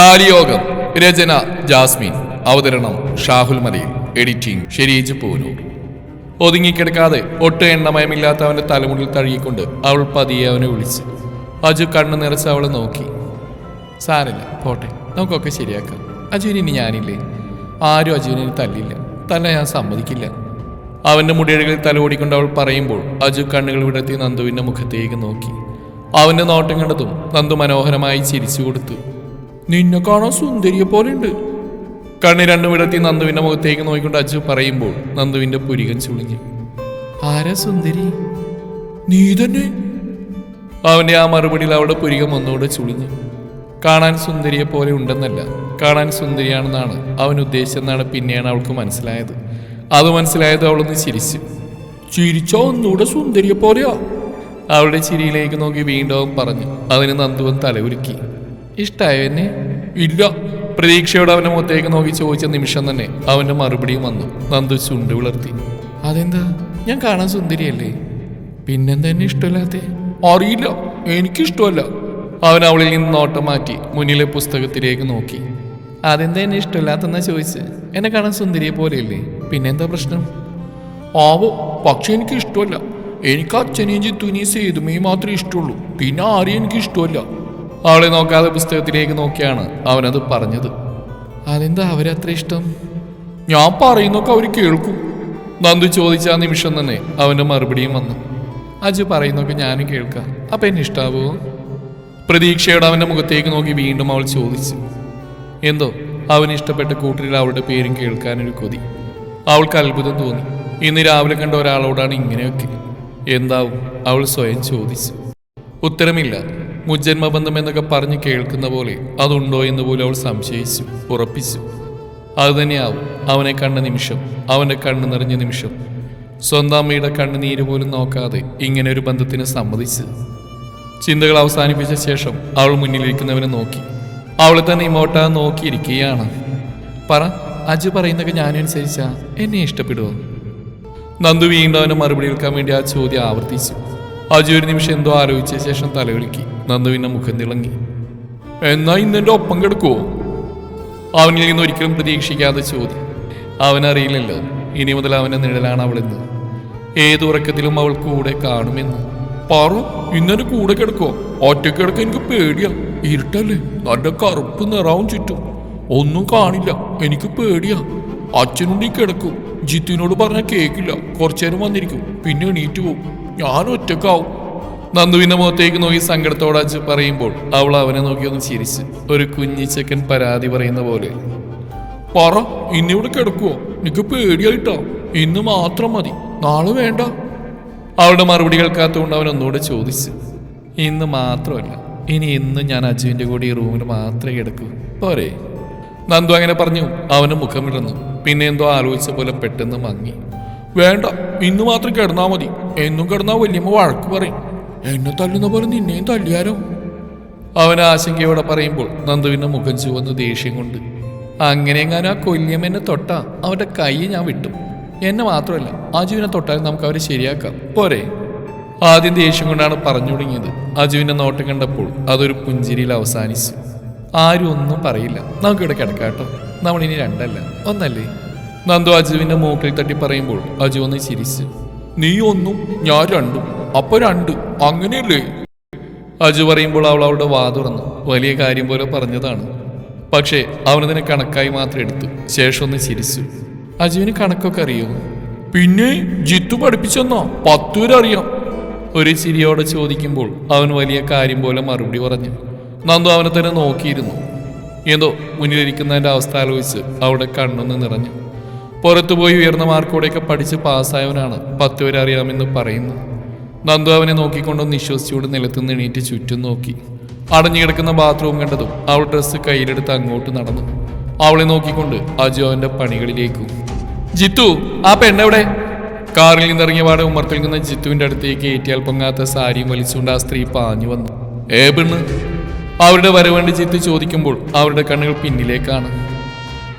താലിയോഗം രചന Jasmine അവതരണം ഷാഹുൽ മലയിൽ editing Shereej Poonoor. ഒതുങ്ങിക്കിടക്കാതെ ഒട്ടും എണ്ണമയമില്ലാത്ത അവന്റെ തലമുടിൽ തഴുകിക്കൊണ്ട് അവൾ പതിയെ അവനെ വിളിച്ച്. അജു കണ്ണു നിറച്ച് അവളെ നോക്കി. സാരല്ല പോട്ടെ നമുക്കൊക്കെ ശരിയാക്കാം. അജുവിന് ഇനി ഞാനില്ലേ? ആരും അജുവിനെ തല്ലില്ല. തല്ല ഞാൻ സമ്മതിക്കില്ല. അവന്റെ മുടിയഴകളിൽ തലോടിക്കൊണ്ട് അവൾ പറയുമ്പോൾ അജു കണ്ണുകൾ വിടത്തി നന്ദുവിന്റെ മുഖത്തേക്ക് നോക്കി. അവന്റെ നോട്ടം കണ്ടതും നന്ദു മനോഹരമായി ചിരിച്ചു കൊടുത്തു. നിന്നെ കാണാൻ സുന്ദരിയെ പോലെ ഉണ്ട് കണ്ണി രണ്ടും വിടത്തി നന്ദുവിന്റെ മുഖത്തേക്ക് നോക്കിക്കൊണ്ട് അജു പറയുമ്പോൾ നന്ദുവിന്റെ പുരികൻ ചുളിഞ്ഞു ആരാ സുന്ദരി? നീ തന്നെ? അവന്റെ ആ മറുപടിയിൽ അവിടെ പുരികം ഒന്നുകൂടെ ചുളിഞ്ഞു കാണാൻ സുന്ദരിയെ പോലെ ഉണ്ടെന്നല്ല കാണാൻ സുന്ദരിയാണെന്നാണ് അവൻ ഉദ്ദേശിച്ചെന്നാണ് പിന്നെയാണ് അവൾക്ക് മനസ്സിലായത്. അത് മനസ്സിലായത് അവളൊന്ന് ചിരിച്ചു. ചിരിച്ചോ ഒന്നുകൂടെ സുന്ദരിയെ പോലെയോ. അവളുടെ ചിരിയിലേക്ക് നോക്കി വീണ്ടും പറഞ്ഞു. അതിന് നന്ദുവൻ തലകുലുക്കി. ഇഷ്ടായോ എന്നെ? ഇല്ല. പ്രതീക്ഷയോടെ അവന്റെ മുഖത്തേക്ക് നോക്കി ചോദിച്ച നിമിഷം തന്നെ അവന്റെ മറുപടിയും വന്നു. നന്ദു ചുണ്ട് വിളർത്തി. അതെന്താ? ഞാൻ കാണാൻ സുന്ദരിയല്ലേ? പിന്നെന്താ എന്നെ ഇഷ്ടമല്ലാത്തെ? അറിയില്ല. എനിക്കിഷ്ടമല്ല. അവൻ അവളിൽ നിന്ന് നോട്ടം മാറ്റി മുന്നിലെ പുസ്തകത്തിലേക്ക് നോക്കി. അതെന്താ എന്നെ ഇഷ്ടമല്ലാത്തെന്നാ ചോദിച്ച്? എന്നെ കാണാൻ സുന്ദരിയെ പോലെയല്ലേ? പിന്നെന്താ പ്രശ്നം? ആവോ പക്ഷെ എനിക്ക് ഇഷ്ടമല്ല എനിക്ക് അച്ഛനെയും ജിത്തുവിനെയും സേതുമയും മാത്രമേ ഇഷ്ടമുള്ളൂ. പിന്നെ ആരെയും എനിക്ക് ഇഷ്ടമല്ല അവളെ നോക്കാതെ പുസ്തകത്തിലേക്ക് നോക്കിയാണ് അവനത് പറഞ്ഞത്. അതെന്താ അവരത്ര ഇഷ്ടം? ഞാൻ പറയുന്നൊക്കെ അവർ കേൾക്കും. നന്ദു ചോദിച്ച ആ നിമിഷം തന്നെ അവന്റെ മറുപടിയും വന്നു. അജു പറയുന്നൊക്കെ ഞാനും കേൾക്കാം. അപ്പം എന്നെ ഇഷ്ടാവോ? പ്രതീക്ഷയോടെ അവന്റെ മുഖത്തേക്ക് നോക്കി വീണ്ടും അവൾ ചോദിച്ചു. എന്തോ? അവന് ഇഷ്ടപ്പെട്ട കൂട്ടരിൽ അവളുടെ പേരും കേൾക്കാനൊരു കൊതി. അവൾക്ക് അത്ഭുതം തോന്നി. ഇന്ന് രാവിലെ കണ്ട ഒരാളോടാണ് ഇങ്ങനെയൊക്കെ. എന്താവും? അവൾ സ്വയം ചോദിച്ചു. ഉത്തരമില്ല. മുജ്ജന്മബന്ധം എന്നൊക്കെ പറഞ്ഞ് കേൾക്കുന്ന പോലെ അതുണ്ടോ എന്ന് പോലും അവൾ സംശയിച്ചു ഉറപ്പിച്ചു. അതുതന്നെയാവും അവനെ കണ്ട നിമിഷം അവന്റെ കണ്ണ് നിറഞ്ഞ നിമിഷം. സ്വന്തം അമ്മയുടെ കണ്ണുനീര് പോലും നോക്കാതെ ഇങ്ങനെ ഒരു ബന്ധത്തിന് സമ്മതിച്ചു. ചിന്തകൾ അവസാനിപ്പിച്ച ശേഷം അവൾ മുന്നിലിരിക്കുന്നവനെ നോക്കി. അവളെ തന്നെ ഇമോട്ടാ നോക്കിയിരിക്കുകയാണ്. പറ അജു പറയുന്നൊക്കെ ഞാനനുസരിച്ചാ. എന്നെ ഇഷ്ടപ്പെടുമോ നന്ദു വീണ്ടും അവനെ മറുപടി എടുക്കാൻ വേണ്ടി ആ ചോദ്യം ആവർത്തിച്ചു. അജു ഒരു നിമിഷം എന്തോ ആലോചിച്ച ശേഷം തലകുലുക്കി നന്ദുവിന്റെ മുഖം തിളങ്ങി. എന്നാ ഇന്നെന്റെ ഒപ്പം കെടുക്കുവോ? അവനിൽ നിന്ന് ഒരിക്കലും പ്രതീക്ഷിക്കാതെ ചോദ്യം. അവനറിയില്ലല്ലോ ഇനി മുതൽ അവന്റെ നിഴലാണ് അവളെന്ന് ഏത് ഉറക്കത്തിലും അവൾ കൂടെ കാണുമെന്ന്. പാറു ഇന്നെ കൂടെ കിടക്കോ ഒറ്റ കിടക്ക എനിക്ക് പേടിയാ. ഇരുട്ടല്ലേ? നല്ല കറുപ്പ് നിറാവും ചുറ്റും. ഒന്നും കാണില്ല എനിക്ക് പേടിയാ. അച്ഛനുണ്ടി കിടക്കും. ജിത്തുവിനോട് പറഞ്ഞാൽ കേക്കില്ല. കുറച്ചേരം വന്നിരിക്കും. പിന്നെ എണീറ്റ് പോകും. ഞാൻ ഒറ്റക്കാവും. നന്ദുവിന്റെ മുഖത്തേക്ക് നോക്കി സങ്കടത്തോടെ പറയുമ്പോൾ അവൾ അവനെ നോക്കി ഒന്ന് ചിരിച്ച് ഒരു കുഞ്ഞിച്ചക്കൻ പരാതി പറയുന്ന പോലെ. പറ ഇന്നിവിടെ കിടക്കുവോ? എനിക്ക് പേടിയായിട്ടോ. ഇന്ന് മാത്രം മതി. നാളെ വേണ്ട. അവളുടെ മറുപടി കേൾക്കാത്തതുകൊണ്ട് അവൻ ഒന്നുകൂടെ ചോദിച്ച്. ഇന്ന് മാത്രമല്ല. ഇനി ഇന്ന് ഞാൻ അജുവിന്റെ കൂടെ ഈ റൂമിൽ മാത്രമേ കിടക്കൂ. പോരെ. നന്ദു അങ്ങനെ പറഞ്ഞു. അവന് മുഖം ഇടന്നു പിന്നെ എന്തോ ആലോചിച്ച പോലെ പെട്ടെന്ന് മങ്ങി. വേണ്ട ഇന്ന് മാത്രം കിടന്നാ മതി. എന്നും കിടന്നാ വല്യമ്മ വഴക്ക് പറയും. എന്നെ തല്ലുന്ന പോലെ നിന്നെയും തല്ലിയാലോ? അവൻ ആശങ്കയോടെ പറയുമ്പോൾ നന്ദുവിന്റെ മുഖം ചുവന്ന് ദേഷ്യം കൊണ്ട് അങ്ങനെ എങ്ങാനും ആ എന്നെ തൊട്ടാ? അവന്റെ കൈ ഞാൻ വിട്ടു. എന്നെ മാത്രമല്ല അജുവിനെ തൊട്ടാൽ നമുക്ക് അവരെ ശരിയാക്കാം. പോരെ. ആദ്യം ദേഷ്യം കൊണ്ടാണ് പറഞ്ഞു തുടങ്ങിയത്. അജുവിന്റെ നോട്ടം കണ്ടപ്പോൾ അതൊരു പുഞ്ചിരിയിൽ അവസാനിച്ചു. ആരും ഒന്നും പറയില്ല. നമുക്ക് ഇവിടെ കിടക്കാട്ടോ നമ്മളിനി രണ്ടല്ല. ഒന്നല്ലേ? നന്ദു അജുവിന്റെ മൂക്കിൽ തട്ടി പറയുമ്പോൾ അജു ഒന്ന് ചിരിച്ചു. നീ ഒന്നും ഞാൻ രണ്ടും അപ്പൊ രണ്ട് അങ്ങനെയല്ലേ? അജു പറയുമ്പോൾ അവൾ അവളുടെ വാ തുറന്നു. വലിയ കാര്യം പോലെ പറഞ്ഞതാണ്. പക്ഷേ അവനതിനെ കണക്കായി മാത്രം എടുത്തു. ശേഷം ഒന്ന് ചിരിച്ചു. അജുവിന് കണക്കൊക്കെ അറിയോ പിന്നെ ജിത്തു പഠിപ്പിച്ചെന്നോ? പത്ത് പേര് അറിയാം. ഒരു ചിരിയോടെ ചോദിക്കുമ്പോൾ അവൻ വലിയ കാര്യം പോലെ മറുപടി പറഞ്ഞു. നന്ദു അവനെ തന്നെ നോക്കിയിരുന്നു. എന്തോ മുന്നിലിരിക്കുന്നതിന്റെ അവസ്ഥ ആലോചിച്ച് അവിടെ കണ്ണൊന്ന് നിറഞ്ഞു. പുറത്തു പോയി ഉയർന്ന മാർക്കോടെയൊക്കെ പഠിച്ച് പാസ്സായവനാണ് പത്ത് പേരെ അറിയാമെന്ന് പറയുന്നു. നന്ദു അവനെ നോക്കിക്കൊണ്ടൊന്ന് നിശ്വസിച്ചുകൊണ്ട് നിലത്തുനിന്ന് എണീറ്റ് ചുറ്റും നോക്കി. അടഞ്ഞു കിടക്കുന്ന ബാത്റൂം കണ്ടതും അവൾ ഡ്രസ്സ് കയ്യിലെടുത്ത് അങ്ങോട്ട് നടന്നു. അവളെ നോക്കിക്കൊണ്ട് അജു അവന്റെ പണികളിലേക്കും. ജിത്തു ആ പെണ്ണെവിടെ? കാറിൽ നിന്നിറങ്ങിയ പാടെ ഉമ്മർത്തിൽ നിന്ന് ജിത്തുവിന്റെ അടുത്തേക്ക് ഏറ്റിയാൽ പൊങ്ങാത്ത സാരിയും വലിച്ചുകൊണ്ട് ആ സ്ത്രീ പാഞ്ഞു വന്നു. ഏ പെണ്ണ്? അവരുടെ വരവേണ്ടി ജിത്തു ചോദിക്കുമ്പോൾ അവരുടെ കണ്ണുകൾ പിന്നിലേക്കാണ്.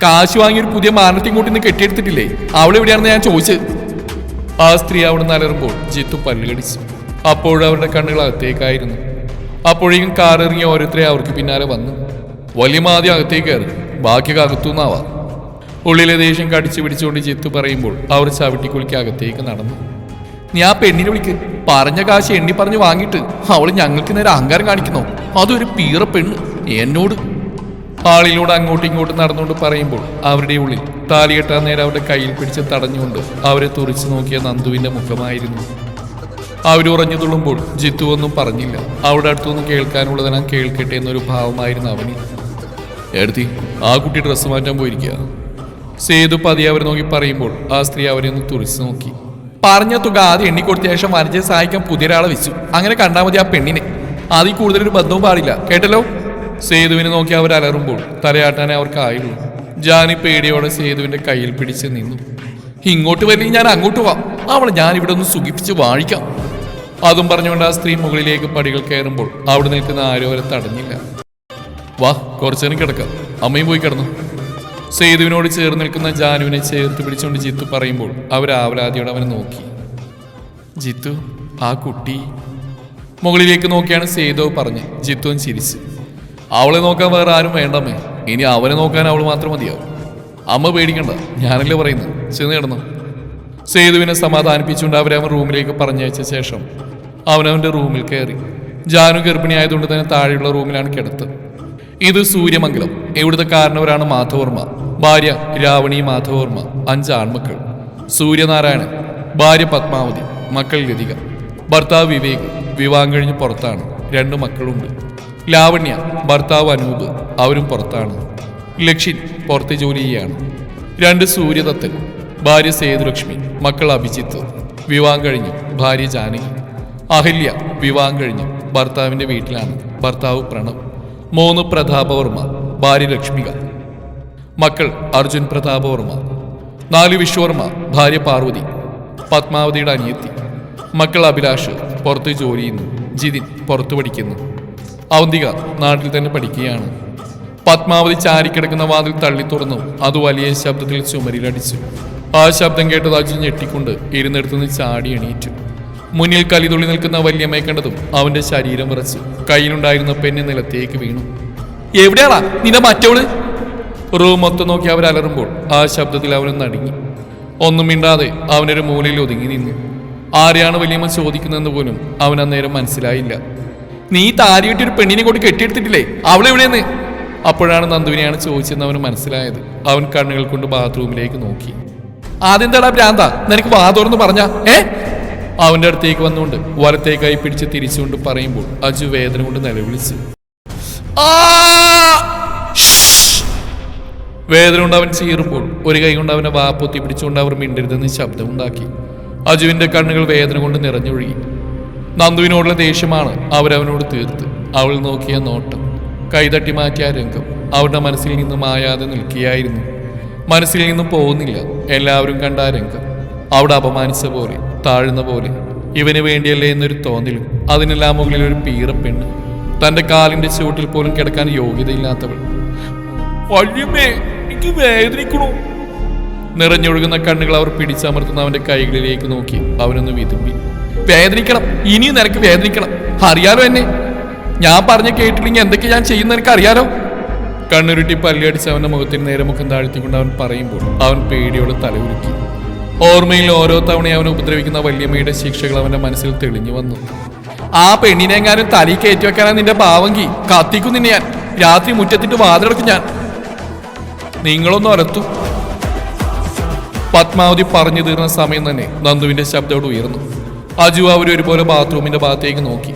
കാശ് വാങ്ങി ഒരു പുതിയ മാനത്തിയും കൂട്ടി നിന്ന് കെട്ടിയെടുത്തിട്ടില്ലേ? അവളെവിടെയാണെന്ന് ഞാൻ ചോദിച്ചത്. ആ സ്ത്രീ അവിടെ നലറുമ്പോൾ ജിത്തു പല്ലുകടിച്ചു അപ്പോഴവരുടെ കണ്ണുകൾ അകത്തേക്കായിരുന്നു. അപ്പോഴേക്കും കാർ ഇറങ്ങിയ ഓരോരുത്തരെ അവർക്ക് പിന്നാലെ വന്നു. വലിയ ആദ്യം അകത്തേക്ക് കയറി. ബാക്കിയൊക്കെ അകത്തുനിന്നാവാം ഉള്ളിലെ ദേഷ്യം കടിച്ചു പിടിച്ചുകൊണ്ട് ജിത്തു പറയുമ്പോൾ അവർ ചവിട്ടിക്കുളിക്ക് അകത്തേക്ക് നടന്നു. നീ ആ പെണ്ണിനെ വിളിക്ക്. പറഞ്ഞ കാശ് എണ്ണി പറഞ്ഞു വാങ്ങിയിട്ട് അവൾ ഞങ്ങൾക്ക് നേരെ അഹങ്കാരം കാണിക്കുന്നോ. അതൊരു പീറ പെണ്ണ്. എന്നോട് ആളിലൂടെ അങ്ങോട്ടും ഇങ്ങോട്ടും നടന്നുകൊണ്ട് പറയുമ്പോൾ അവരുടെ ഉള്ളിൽ താലികെട്ടാൻ നേരം അവരുടെ കയ്യിൽ പിടിച്ച് തടഞ്ഞുകൊണ്ട് അവരെ തുറിച്ചു നോക്കിയ നന്ദുവിന്റെ മുഖമായിരുന്നു. അവരുറഞ്ഞു തുള്ളുമ്പോൾ ജിത്തു ഒന്നും പറഞ്ഞില്ല. അവിടെ അടുത്തൊന്നും കേൾക്കാനുള്ളതെല്ലാം കേൾക്കട്ടെ എന്നൊരു ഭാവമായിരുന്നു അവന്. എടുത്തി ആ കുട്ടി ഡ്രസ്സ് മാറ്റാൻ പോയിരിക്കുക സേതു പതി അവരെ നോക്കി പറയുമ്പോൾ ആ സ്ത്രീ അവരെ ഒന്ന് തുറിച്ചു നോക്കി. പറഞ്ഞ തുക ആദ്യം എണ്ണിക്കൊടുത്ത ശേഷം വനജയെ സഹായിക്കാൻ പുതിയൊരാളെ വെച്ചു അങ്ങനെ കണ്ടാൽ മതി ആ പെണ്ണിനെ. അതിൽ കൂടുതലൊരു ബന്ധവും പാടില്ല. കേട്ടല്ലോ? സേതുവിനെ നോക്കി അവർ അലറുമ്പോൾ തലയാട്ടാനേ അവർക്കായുള്ളൂ ജാനി പേടിയോടെ സേതുവിന്റെ കയ്യിൽ പിടിച്ച് നിന്നു. ഇങ്ങോട്ട് വരില്ലെങ്കിൽ ഞാൻ അങ്ങോട്ട് വാ. അവളെ ഞാൻ ഇവിടെ ഒന്ന് സുഖിപ്പിച്ച് വാഴിക്കാം. അതും പറഞ്ഞുകൊണ്ട് ആ സ്ത്രീ മുകളിലേക്ക് പടികൾ കയറുമ്പോൾ അവിടെ നിൽക്കുന്ന ആരോ അവരെ തടഞ്ഞില്ല. വാ കുറച്ചു നേരം കിടക്കാം. അമ്മയും പോയി കിടന്നു. സേതുവിനോട് ചേർന്ന് നിൽക്കുന്ന ജാനുവിനെ ചേർത്ത് പിടിച്ചുകൊണ്ട് ജിത്തു പറയുമ്പോൾ അവർ ആവലാതിയോടെ അവനെ നോക്കി. ജിത്തു ആ കുട്ടി. മുകളിലേക്ക് നോക്കിയാണ് സേതു പറഞ്ഞ് ജിത്തുവും ചിരിച്ചു. അവളെ നോക്കാൻ വേറെ ആരും വേണ്ടമ്മേ. ഇനി അവനെ നോക്കാൻ അവൾ മാത്രം മതിയാവും. അമ്മ പേടിക്കണ്ട. ഞാനല്ലേ പറയുന്നത്. ചെന്ന് കിടന്നു. സേതുവിനെ സമാധാനിപ്പിച്ചുകൊണ്ട് അവരെ അവൻ റൂമിലേക്ക് പറഞ്ഞയച്ച ശേഷം അവനവന്റെ റൂമിൽ കയറി. ജാനു ഗർഭിണിയായതുകൊണ്ട് തന്നെ താഴെയുള്ള റൂമിലാണ് കിടത്ത്. ഇത് സൂര്യമംഗലം. ഇവിടുത്തെ കാരണവരാണ് മാധവർമ്മ? ഭാര്യ രാവണി മാധവർമ്മ. അഞ്ച് ആൺമക്കൾ. സൂര്യനാരായണൻ. ഭാര്യ പത്മാവതി. മക്കൾ ലതിക. ഭർത്താവ് വിവേക്. വിവാഹം കഴിഞ്ഞ് പുറത്താണ്. രണ്ട് മക്കളുണ്ട്. ലാവണ്യ ഭർത്താവ് അനൂപ് അവരും പുറത്താണ്. ലക്ഷിൻ പുറത്ത് ജോലി ചെയ്യാണ്. രണ്ട് സൂര്യദത്തൻ ഭാര്യ സേതുലക്ഷ്മി മക്കൾ അഭിജിത്ത്. വിവാഹം കഴിഞ്ഞ് ഭാര്യ ജാനകി. അഹല്യ വിവാഹം കഴിഞ്ഞ് ഭർത്താവിന്റെ വീട്ടിലാണ് ഭർത്താവ് പ്രണവ്. മൂന്ന് പ്രതാപവർമ്മ ഭാര്യ ലക്ഷ്മിക. മക്കൾ അർജുൻ പ്രതാപവർമ്മ. നാല് വിശ്വവർമ്മ ഭാര്യ പാർവതി. പത്മാവതിയുടെ അനിയത്തി. മക്കൾ അഭിലാഷ് പുറത്ത് ജോലി ചെയ്യുന്നു. ജിതിൻ പുറത്ത് പഠിക്കുന്നു. അവന്തിക നാട്ടിൽ തന്നെ പഠിക്കുകയാണ്. പത്മാവതി ചാരിക്കിടക്കുന്ന വാതിൽ തള്ളി തുറന്നു. അത് വലിയ ശബ്ദത്തിൽ ചുമരിലടിച്ചു. ആ ശബ്ദം കേട്ടത് അജു ഞെട്ടിക്കൊണ്ട് ഇരുന്നിടത്തുനിന്ന് ചാടി എണീറ്റു. മുന്നിൽ കലിതുള്ളി നിൽക്കുന്ന വല്യമ്മയെ കണ്ടതും അവന്റെ ശരീരം വിറച്ചു. കയ്യിലുണ്ടായിരുന്ന പെണ്ണ് നിലത്തേക്ക് വീണു. എവിടെയാടാ നിന്റെ മറ്റവൾ? റൂം മൊത്തം നോക്കി അവർ അലറുമ്പോൾ ആ ശബ്ദത്തിൽ അവനും നടുങ്ങി. ഒന്നും മിണ്ടാതെ അവനൊരു മൂലയിൽ ഒതുങ്ങി നിന്നു. ആരെയാണ് വലിയമ്മ ചോദിക്കുന്നതെന്ന് പോലും അവൻ അന്നേരം മനസ്സിലായില്ല. നീ താരിയിട്ട് ഒരു പെണ്ണിനെ കൊണ്ട് കെട്ടിയെടുത്തിട്ടില്ലേ? അവളെവിടെയെന്ന് അപ്പോഴാണ് നന്ദുവിനെയാണ് ചോദിച്ചതെന്ന് അവന് മനസ്സിലായത്. അവൻ കണ്ണുകൾ കൊണ്ട് ബാത്റൂമിലേക്ക് നോക്കി. ആദ്യം തടാ ഭ്രാന്ത നിനക്ക് വാ തുറന്ന് പറഞ്ഞ ഏ? അവന്റെ അടുത്തേക്ക് വന്നുകൊണ്ട് വലത്തേക്കായി പിടിച്ച് തിരിച്ചുകൊണ്ട് പറയുമ്പോൾ അജു വേദന കൊണ്ട് നിലവിളിച്ചു! വേദന കൊണ്ട് അവൻ ചീറുമ്പോൾ ഒരു കൈ കൊണ്ട് അവനെ വാപ്പൊത്തി പിടിച്ചുകൊണ്ട് അവർ മിണ്ടരുതെന്ന് ശബ്ദമുണ്ടാക്കി. അജുവിന്റെ കണ്ണുകൾ വേദന കൊണ്ട് നിറഞ്ഞൊഴുകി. നന്ദുവിനോടുള്ള ദേഷ്യമാണ് അവരവനോട് തീർത്ത് അവൾ നോക്കിയ നോട്ടം. കൈതട്ടി മാറ്റിയ രംഗം അവരുടെ മനസ്സിൽ നിന്ന് മായാതെ നിൽക്കുകയായിരുന്നു. മനസ്സിൽ നിന്നും പോകുന്നില്ല. എല്ലാവരും കണ്ട ആ രംഗം. അവിടെ അപമാനിച്ച പോലെ താഴ്ന്ന പോലെ ഇവന് വേണ്ടിയല്ലേ എന്നൊരു തോന്നലും അതിനെല്ലാം മുകളിൽ ഒരു പീറപ്പെണ്ണ് തന്റെ കാലിന്റെ ചുവട്ടിൽ പോലും കിടക്കാൻ യോഗ്യതയില്ലാത്തവൾ. എനിക്ക് വേദനിക്കണു. നിറഞ്ഞൊഴുകുന്ന കണ്ണുകൾ അവർ പിടിച്ചമർത്തുന്ന അവന്റെ കൈകളിലേക്ക് നോക്കി അവനൊന്ന് വിതുമ്പി. വേദനിക്കണം. ഇനിയും നിനക്ക് വേദനിക്കണം. അറിയാലോ എന്നെ? ഞാൻ പറഞ്ഞ കേട്ടില്ലെങ്കിൽ എന്തൊക്കെ ഞാൻ ചെയ്യുന്ന നിനക്ക് അറിയാലോ? കണ്ണുരുട്ടി പല്ലടിച്ച് അവന്റെ മുഖത്തിന് നേരെ മുഖം താഴ്ത്തിക്കൊണ്ട് അവൻ പറയുമ്പോൾ അവൻ പേടിയോടെ തലയുരുക്കി ഓർമ്മയിൽ ഓരോ തവണയും അവനെ ഉപദ്രവിക്കുന്ന വല്യമ്മയുടെ ശിക്ഷകൾ അവന്റെ മനസ്സിൽ തെളിഞ്ഞു വന്നു. ആ പെണ്ണിനെ എങ്ങാനും തലയിൽ കയറ്റി വെക്കാനാ നിന്റെ ഭാവങ്കി കത്തിക്കും നിന്നെ ഞാൻ. രാത്രി മുറ്റത്തിട്ട് വാതിലടക്കും ഞാൻ. നിങ്ങളൊന്ന് ഒരത്തു പത്മാവതി പറഞ്ഞു തീർന്ന സമയം തന്നെ നന്ദുവിന്റെ ശബ്ദോട് ഉയർന്നു. അജു അവർ ഒരുപോലെ ബാത്റൂമിന്റെ ഭാഗത്തേക്ക് നോക്കി.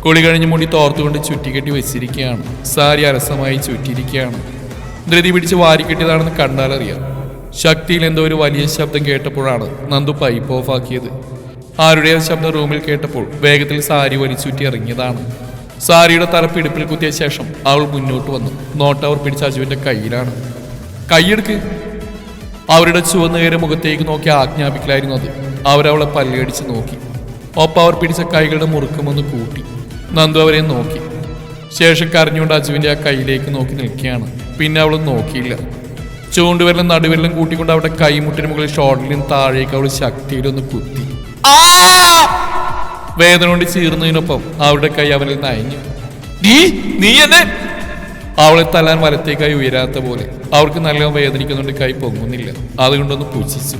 കുളി കഴിഞ്ഞ് മുടി തോർത്തുകൊണ്ട് ചുറ്റിക്കെട്ടി വെച്ചിരിക്കുകയാണ്. സാരി അരസമായി ചുറ്റിയിരിക്കുകയാണ്. ധൃതി പിടിച്ച് വാരിക്കെട്ടിയതാണെന്ന് കണ്ടാലറിയാം. ശക്തിയിൽ എന്തോ ഒരു വലിയ ശബ്ദം കേട്ടപ്പോഴാണ് നന്ദു പൈപ്പ് ഓഫ് ആക്കിയത്. ആരുടെയോ ശബ്ദം റൂമിൽ കേട്ടപ്പോൾ വേഗത്തിൽ സാരി വലിച്ചുറ്റി ഇറങ്ങിയതാണ്. സാരിയുടെ തലപ്പ് ഇടുപ്പിൽ കുത്തിയ ശേഷം അവൾ മുന്നോട്ട് വന്നു. നോട്ട് അവർ പിടിച്ച അജുവിന്റെ കയ്യിലാണ്. കൈയെടുക്ക്. അവരുടെ ചുവന്നുകയറിയ മുഖത്തേക്ക് നോക്കി ആജ്ഞാപിക്കലായിരുന്നു അത്. അവരവളെ പല്ലടിച്ച് നോക്കി. ഒപ്പം അവർ പിടിച്ച കൈകളുടെ മുറുക്കുമൊന്ന് കൂട്ടി. നന്ദു അവരെ നോക്കി. ശേഷം കരഞ്ഞുകൊണ്ട് അജുവിന്റെ ആ കൈയിലേക്ക് നോക്കി നിൽക്കുകയാണ്. പിന്നെ അവൾ നോക്കിയില്ല. ചൂണ്ടുവിരലും നടുവിരലും കൂട്ടിക്കൊണ്ട് അവിടെ കൈമുട്ടിന് മുകളിൽ ഷോട്ടിലും താഴേക്ക് അവൾ ശക്തിയിലൊന്ന് കുത്തി. വേദന കൊണ്ട് ചീർന്നതിനൊപ്പം അവളുടെ കൈ അവനിൽ നയഞ്ഞു നീ നീ എന്നെ? അവളെ തല്ലാൻ വലത്തേക്കായി ഉയരാത്ത പോലെ അവർക്ക് നല്ല വേദനിക്കുന്നുണ്ട് കൈ പൊങ്ങുന്നില്ല. അതുകൊണ്ടൊന്ന് പൂച്ഛിച്ചു.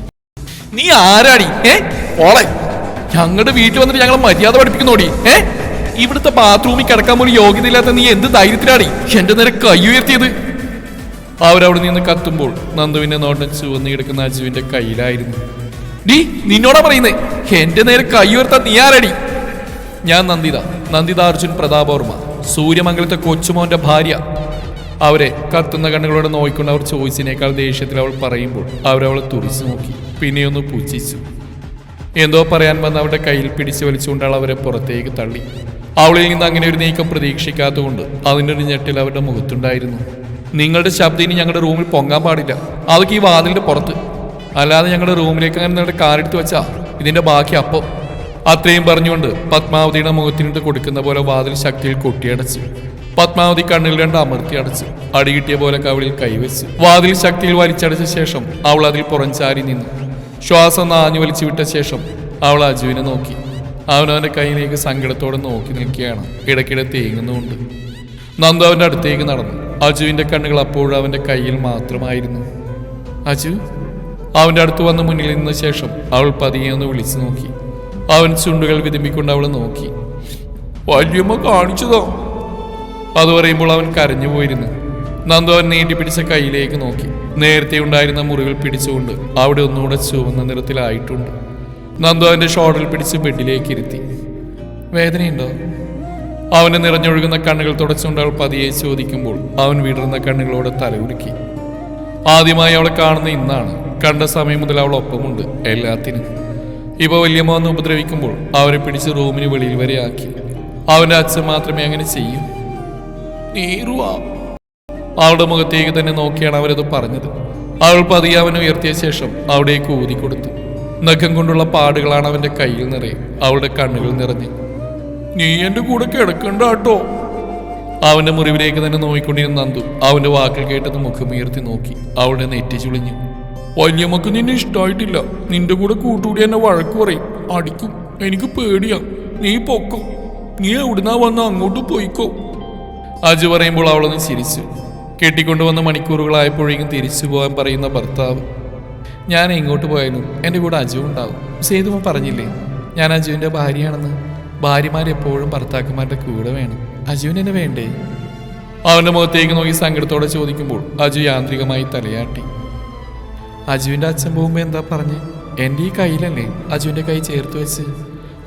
നീ ആരാടി? ഏ? ഓളെ. ഞങ്ങളുടെ വീട്ടിൽ വന്നിട്ട് ഞങ്ങളെ മര്യാദ പഠിപ്പിക്കുന്നോടി? ഏ? ഇവിടുത്തെ ബാത്റൂമിൽ കിടക്കാൻ പോലും യോഗ്യതയില്ലാത്ത നീ എന്ത് ധൈര്യത്തിലാടി എന്റെ നേരെ കൈ ഉയർത്തിയത്. അവരവിടെ നിന്ന് കത്തുമ്പോൾ നന്ദുവിനെ നോട്ടം ചുവന്ന് കിടക്കുന്ന അജുവിന്റെ കയ്യിലായിരുന്നു. ഡി നിന്നോടാ പറയുന്നേ? എന്റെ നേരെ കൈ ഉയർത്താൻ നീ ആരടി? ഞാൻ നന്ദിത നന്ദിത അർജുൻ പ്രതാപവർമ്മ സൂര്യമംഗലത്തെ കൊച്ചുമോന്റെ ഭാര്യ. അവരെ കത്തുന്ന കണ്ണുകളോടെ നോക്കിക്കൊണ്ട് അവർ ചോദിച്ചതിനേക്കാൾ ദേഷ്യത്തിൽ അവൾ പറയുമ്പോൾ അവരവളെ തുറിച്ചു നോക്കി പിന്നെയൊന്ന് പുച്ഛിച്ചു. എന്തോ പറയാൻ വന്ന് അവരുടെ കയ്യിൽ പിടിച്ചു വലിച്ചുകൊണ്ട് അവരെ പുറത്തേക്ക് തള്ളി. അവളിൽ നിന്ന് അങ്ങനെ ഒരു നീക്കം പ്രതീക്ഷിക്കാത്തതുകൊണ്ട് അതിന്റെ ഒരു ഞെട്ടിൽ അവരുടെ മുഖത്തുണ്ടായിരുന്നു. നിങ്ങളുടെ ശബ്ദം ഇനി ഞങ്ങളുടെ റൂമിൽ പൊങ്ങാൻ പാടില്ല. അതൊക്കെ ഈ വാതിലിന്റെ പുറത്ത്. അല്ലാതെ ഞങ്ങളുടെ റൂമിലേക്ക് അങ്ങനെ നിങ്ങളുടെ കാറെടുത്ത് വെച്ചാ ഇതിന്റെ ബാക്കി അപ്പം. അത്രയും പറഞ്ഞുകൊണ്ട് പത്മാവതിയുടെ മുഖത്തിനിട്ട് കൊടുക്കുന്ന പോലെ വാതിൽ ശക്തിയിൽ കൊട്ടിയടച്ചു പത്മാവതി കണ്ണിൽ രണ്ട് അമർത്തി അടച്ചു അടികിട്ടിയ പോലെ കവിളിൽ കൈവച്ചു. വാതിൽ ശക്തിയിൽ വലിച്ചടച്ച ശേഷം അവൾ അതിൽ പുറംചാരി നിന്നു. ശ്വാസം നാഞ്ഞു വലിച്ചു വിട്ട ശേഷം അവൾ അജുവിനെ നോക്കി. അവനവന്റെ കയ്യിലേക്ക് സങ്കടത്തോടെ നോക്കി നിൽക്കുകയാണ്. ഇടയ്ക്കിടെ തേങ്ങുന്നുണ്ട് നന്ദു അവന്റെ അടുത്തേക്ക് നടന്നു. അജുവിന്റെ കണ്ണുകൾ അപ്പോഴും അവന്റെ കയ്യിൽ മാത്രമായിരുന്നു. അജു അവന്റെ അടുത്ത് വന്ന് മുന്നിൽ നിന്ന ശേഷം അവൾ പതിയെ ഒന്ന് വിളിച്ചു നോക്കി. അവൻ ചുണ്ടുകൾ വിതുമ്പിക്കൊണ്ട് അവൾ നോക്കി. വല്യമ്മ കാണിച്ചതോ. അത് പറയുമ്പോൾ അവൻ കരഞ്ഞു പോയിരുന്നു നന്ദു അവൻ നീട്ടിപ്പിടിച്ച കയ്യിലേക്ക് നോക്കി. നേരത്തെ ഉണ്ടായിരുന്ന മുറികൾ പിടിച്ചുകൊണ്ട് അവിടെ ഒന്നുകൂടെ ചുവന്ന നിറത്തിലായിട്ടുണ്ട്. നന്ദു അവന്റെ ഷോർട്ടിൽ പിടിച്ച് ബെഡിലേക്ക് ഇരുത്തി. വേദനയുണ്ടോ? അവന് നിറഞ്ഞൊഴുകുന്ന കണ്ണുകൾ തുടച്ചുകൊണ്ട് അവൾ പതിയെ ചോദിക്കുമ്പോൾ അവൻ വിടർന്ന കണ്ണുകളോട് തലകുലുക്കി. ആദ്യമായി അവളെ കാണുന്ന ഇന്നാണ്. കണ്ട സമയം മുതൽ അവൾ ഒപ്പമുണ്ട് എല്ലാത്തിനും. ഇപ്പോൾ വല്യമ്മ ഉപദ്രവിക്കുമ്പോൾ അവരെ പിടിച്ച് റൂമിന് വെളിയിൽ വരെ ആക്കി. അവന്റെ അച്ഛൻ മാത്രമേ അങ്ങനെ ചെയ്യൂ. നീറുവാ അവളുടെ മുഖത്തേക്ക് തന്നെ നോക്കിയാണ് അവരത് പറഞ്ഞത്. അവൾ പതിയെ അവൻ ഉയർത്തിയ ശേഷം അവിടേക്ക് ഊതിക്കൊടുത്തു. നഖം കൊണ്ടുള്ള പാടുകളാണ് അവന്റെ കയ്യിൽ നിറയെ അവളുടെ കണ്ണുകൾ നിറഞ്ഞു. നീ എന്റെ കൂടെ കിടക്കണ്ട കേട്ടോ. അവന്റെ മുറിവിലേക്ക് തന്നെ നോക്കിക്കൊണ്ടിരുന്ന നന്ദു അവന്റെ വാക്കിൽ കേട്ടത് മുഖമുയർത്തി നോക്കി അവളുടെ നെറ്റി ചുളിഞ്ഞു. വല്യമ്മക്ക് നിന്നെ ഇഷ്ടമായിട്ടില്ല നിന്റെ കൂടെ കൂട്ടുകൂടി എന്നെ വഴക്ക് പറയും. അടിക്കും. എനിക്ക് പേടിയാ. നീ പൊക്കോ. നീ എവിടുന്നാ വന്ന് അങ്ങോട്ട് പോയിക്കോ. അജു പറയുമ്പോൾ അവളൊന്ന് ചിരിച്ചു. കെട്ടിക്കൊണ്ടുവന്ന മണിക്കൂറുകളായപ്പോഴേക്കും തിരിച്ചു പോകാൻ പറയുന്ന ഭർത്താവ് ഞാൻ എങ്ങോട്ട് പോയാലും എന്റെ കൂടെ അജു ഉണ്ടാവും. സേതുമ പറഞ്ഞില്ലേ ഞാൻ അജുവിന്റെ ഭാര്യയാണെന്ന്. ഭാര്യമാരെപ്പോഴും ഭർത്താക്കന്മാരുടെ കൂടെ വേണം. അജുവിന് വേണ്ടേ? അവന്റെ മുഖത്തേക്ക് നോക്കി സങ്കടത്തോടെ ചോദിക്കുമ്പോൾ അജു യാന്ത്രികമായി തലയാട്ടി. അജുവിന്റെ അച്ഛൻ പോകുമ്പോൾ എന്താ പറഞ്ഞ്? എന്റെ ഈ കയ്യിലല്ലേ അജുവിന്റെ കൈ ചേർത്ത് വെച്ച്?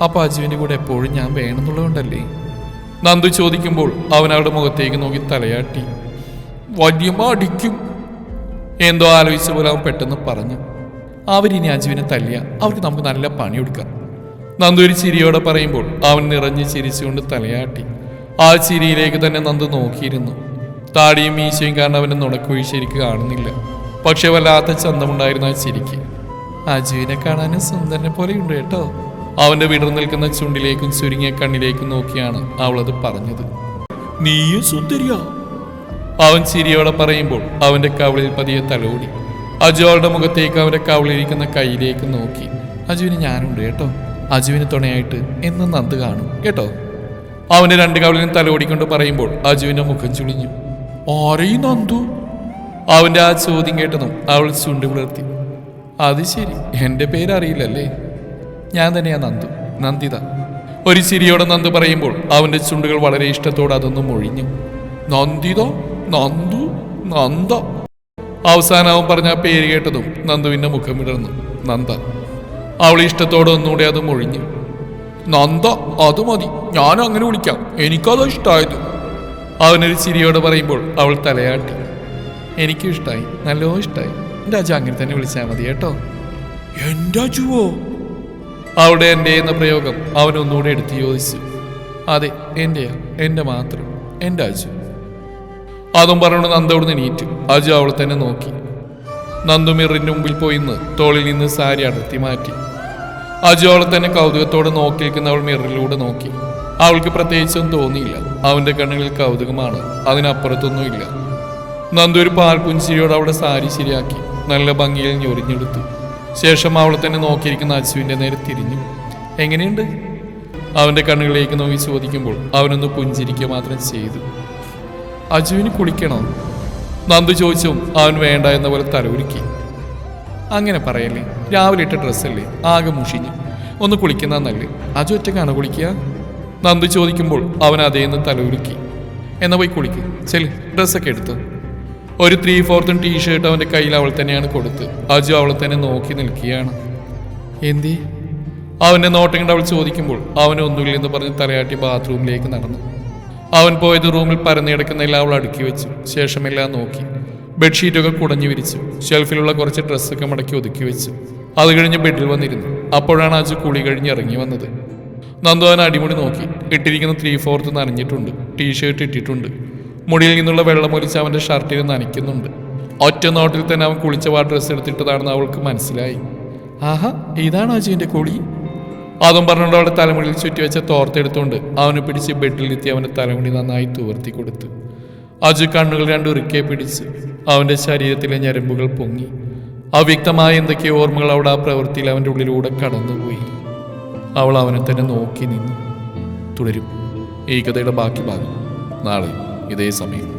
അപ്പോൾ അജുവിന്റെ കൂടെ എപ്പോഴും ഞാൻ വേണമെന്നുള്ളതുകൊണ്ടല്ലേ? നന്ദു ചോദിക്കുമ്പോൾ അവൻ അവളുടെ മുഖത്തേക്ക് നോക്കി തലയാട്ടി. വല്യമ്മ അടിക്കും. എന്തോ ആലോചിച്ച പോലെ അവൻ പെട്ടെന്ന് പറഞ്ഞു. അവരിനി അജുവിനെ തല്ലിയ. അവർക്ക് നമുക്ക് നല്ല പണി കൊടുക്കാം നന്ദു ഒരു ചിരിയോടെ പറയുമ്പോൾ അവൻ നിറഞ്ഞ് ചിരിച്ചുകൊണ്ട് തലയാട്ടി. ആ ചിരിയിലേക്ക് തന്നെ നന്ദു നോക്കിയിരുന്നു. താടിയും മീശയും കാരണം അവന്റെ നുണക്കുഴി ശരിക്ക് കാണുന്നില്ല. പക്ഷെ വല്ലാത്ത ചന്തമുണ്ടായിരുന്നു ആ ചിരിക്ക്. അജുവിനെ കാണാനും സുന്ദരനെ പോലെയുണ്ട് കേട്ടോ. അവന്റെ വിടർന്നു നിൽക്കുന്ന ചുണ്ടിലേക്കും ചുരുങ്ങിയ കണ്ണിലേക്കും നോക്കിയാണ് അവളത് പറഞ്ഞത്. നീയും സുന്ദരിയാ. അവൻ ചിരിയോടെ പറയുമ്പോൾ അവന്റെ കവിളിൽ പതിയെ തലോടി. അജു അവളുടെ മുഖത്തേക്ക് അവന്റെ കവിളിലിരിക്കുന്ന കയ്യിലേക്ക് നോക്കി. അജുവിന് ഞാനുണ്ട് കേട്ടോ. അജുവിന് തുണയായിട്ട് എന്നും നന്ദ് കാണും കേട്ടോ. അവന്റെ രണ്ട് കവിളിനും തലോടിക്കൊണ്ട് പറയുമ്പോൾ അജുവിന്റെ മുഖം ചുളിഞ്ഞു. ആരെയും നന്ദു? അവന്റെ ആ ചോദ്യം കേട്ടതും അവൾ ചുണ്ടു പുലർത്തി. അത് ശരി. എന്റെ പേരറിയില്ലല്ലേ ഞാൻ തന്നെയാണ് നന്ദു. നന്ദിത. ഒരു ചിരിയോടെ നന്ദു പറയുമ്പോൾ അവന്റെ ചുണ്ടുകൾ വളരെ ഇഷ്ടത്തോടെ അതൊന്നും ഒഴിഞ്ഞു നന്ദിത? നന്ദു നന്ദ. അവസാനം അവൻ പറഞ്ഞ ആ പേര് കേട്ടതും നന്ദുവിന്റെ മുഖം വിടർന്നു. നന്ദ. അവൾ ഇഷ്ടത്തോടെ ഒന്നുകൂടെ അത് മൊഴിഞ്ഞു. നന്ദ അത് മതി. ഞാൻ അങ്ങനെ വിളിക്കാം. എനിക്കത് ഇഷ്ടമായത് അവനൊരു ചിരിയോടെ പറയുമ്പോൾ അവൾ തലയാട്ടി. എനിക്കും ഇഷ്ടമായി നല്ലോ ഇഷ്ടമായി എന്റെ അജു അങ്ങനെ തന്നെ വിളിച്ചാൽ മതി കേട്ടോ. എന്റെ അജുവോ അവിടെ എന്റെ എന്ന പ്രയോഗം അവൻ ഒന്നുകൂടെ എടുത്ത് ചോദിച്ചു അതെ എന്റെയാ എന്റെ മാത്രം. എന്റെ അജു അതും പറഞ്ഞുകൊണ്ട് നന്ദ അവിടുന്ന് നീറ്റു അജു അവളെ തന്നെ നോക്കി. നന്ദു മിറിന്റെ മുമ്പിൽ പോയി നിന്ന് തോളിൽ നിന്ന് സാരി അടർത്തി മാറ്റി. അജു അവളെ തന്നെ കൗതുകത്തോടെ നോക്കി നിൽക്കുന്ന അവൾ മിറിലൂടെ നോക്കി. അവൾക്ക് പ്രത്യേകിച്ചൊന്നും തോന്നിയില്ല. അവന്റെ കണ്ണുകളിൽ കൗതുകമാണ്. അതിനപ്പുറത്തൊന്നുമില്ല. നന്ദു ഒരു പാൽപുഞ്ചിരിയോട് അവളുടെ സാരി ശരിയാക്കി. നല്ല ഭംഗിയിൽ ഞൊരിഞ്ഞെടുത്തു. ശേഷം അവളെ തന്നെ നോക്കിയിരിക്കുന്ന അജുവിന്റെ നേരെ തിരിഞ്ഞു. എങ്ങനെയുണ്ട്? അവന്റെ കണ്ണുകളിലേക്ക് നോക്കി ചോദിക്കുമ്പോൾ അവനൊന്ന് പുഞ്ചിരിക്കുക മാത്രം ചെയ്തു. അജുവിന് കുളിക്കണോ? നന്ദു ചോദിച്ചും അവൻ വേണ്ട എന്ന പോലെ തലൊരുക്കി അങ്ങനെ പറയല്ലേ രാവിലെ ഇട്ട ഡ്രസ്സല്ലേ ആകെ മുഷിഞ്ഞു. ഒന്ന് കുളിക്കുന്ന നല്ലേ. അജു ഒറ്റക്കാണ് കുളിക്കുക? നന്ദു ചോദിക്കുമ്പോൾ അവൻ അതേന്ന് തലൊരുക്കി എന്നാ പോയി കുളിക്ക്. ചെൽ ഡ്രസ്സൊക്കെ എടുത്തു. ഒരു ത്രീ ഫോർത്തും ടീഷർട്ട് അവന്റെ കയ്യിൽ അവൾ തന്നെയാണ് കൊടുത്ത്. അജു അവളെ തന്നെ നോക്കി നിൽക്കുകയാണ്. എന്തി? അവന്റെ നോട്ടം കണ്ട് അവൾ ചോദിക്കുമ്പോൾ അവനൊന്നുമില്ലെന്ന് പറഞ്ഞ് തലയാട്ടി ബാത്റൂമിലേക്ക് നടന്നു. അവൻ പോയത് റൂമിൽ പരന്നു കിടക്കുന്നതെല്ലാം അവൾ അടുക്കി വെച്ചു. ശേഷമെല്ലാം നോക്കി. ബെഡ്ഷീറ്റൊക്കെ കുടഞ്ഞു വിരിച്ചു. ഷെൽഫിലുള്ള കുറച്ച് ഡ്രസ്സൊക്കെ മടക്കി ഒതുക്കി വെച്ചു. അത് കഴിഞ്ഞ് ബെഡിൽ വന്നിരുന്നു. അപ്പോഴാണ് അജു കുളി കഴിഞ്ഞ് ഇറങ്ങി വന്നത്. നന്ദു അവൻ അടിമുടി നോക്കി. ഇട്ടിരിക്കുന്ന ത്രീ ഫോർത്ത് നനഞ്ഞിട്ടുണ്ട്. ടീഷർട്ട് ഇട്ടിട്ടുണ്ട്. മുടിയിൽ നിന്നുള്ള വെള്ളം ഒലിച്ച് അവന്റെ ഷർട്ടിൽ നനയ്ക്കുന്നുണ്ട്. ഒറ്റ നോട്ടിൽ തന്നെ അവൻ കുളിച്ച വാ ഡ്രസ്സ് എടുത്തിട്ടതാണെന്ന് അവൾക്ക് മനസ്സിലായി. ആഹാ ഇതാണ് അജുവിന്റെ കുളി. അതും പറഞ്ഞുകൊണ്ട് അവളുടെ തലമുടിയിൽ ചുറ്റി വെച്ച തോർത്തെടുത്തുകൊണ്ട് അവനെ പിടിച്ച് ബെഡിലെത്തി അവന്റെ തലമുടി നന്നായി തുവർത്തി കൊടുത്തു. അജു കണ്ണുകൾ രണ്ടും ഇറുക്കെ പിടിച്ച് അവന്റെ ശരീരത്തിലെ ഞരമ്പുകൾ പൊങ്ങി. അവ്യക്തമായ എന്തൊക്കെയോ ഓർമ്മകൾ അവിടെ ആ പ്രവൃത്തിയിൽ അവന്റെ ഉള്ളിലൂടെ കടന്നുപോയി. അവൾ അവനെ തന്നെ നോക്കി നിന്നു. തുടരും. ഈ കഥയുടെ ബാക്കി ഭാഗം നാളെ ഇതേ സമയം.